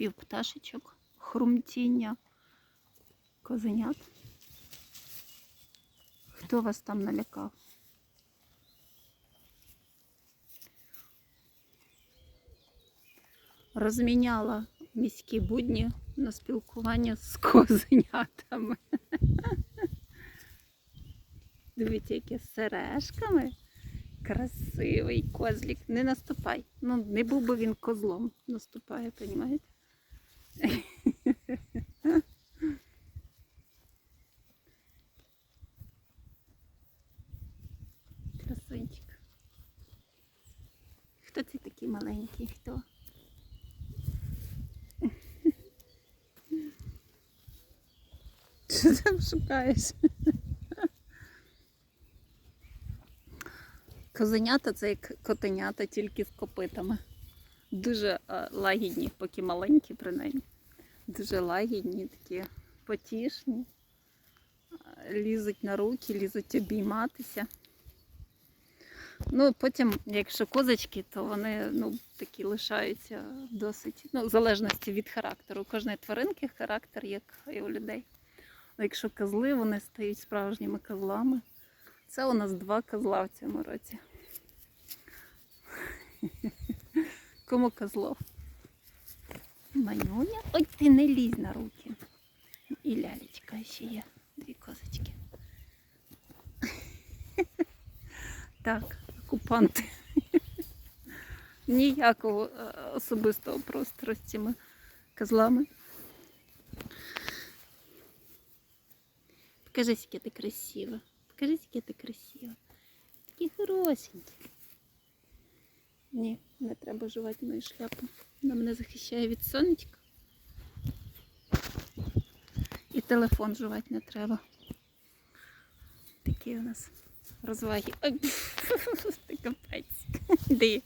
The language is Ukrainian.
спів пташечок, хрумтіння козенят. Хто вас там налякав? Розміняла міські будні на спілкування з козенятами. Дивіться, які з сережками. Красивий козлік. Не наступай. Ну, не був би він козлом. Наступає, розумієте? Красунчик. Хто це такий маленький? Хто? Що там шукаєш? Козенята це як котенята, тільки з копитами. Дуже е, лагідні, поки маленькі принаймні. Дуже лагідні, такі потішні. Е, Лізуть на руки, лізуть обійматися. Ну, потім, якщо козочки, то вони ну, такі лишаються досить, ну, в залежності від характеру. Кожної тваринки характер, як і у людей. А якщо козли, вони стають справжніми козлами. Це у нас два козла в цьому році. Кому козлов? Манюня. Ой, ти не лізь на руки. І лялечка ще є. Дві козочки. Так, окупанти. Ніякого е, особистого простору з цими козлами. Покажи, яке ти красива. Покажи, яке ти красива. Такі хорошенькі. Ні, не треба жувательної мою шляпу. Вона мене захищає від сонечка. І телефон жувати не треба. Такі у нас розваги. Ой, ти капець. Де?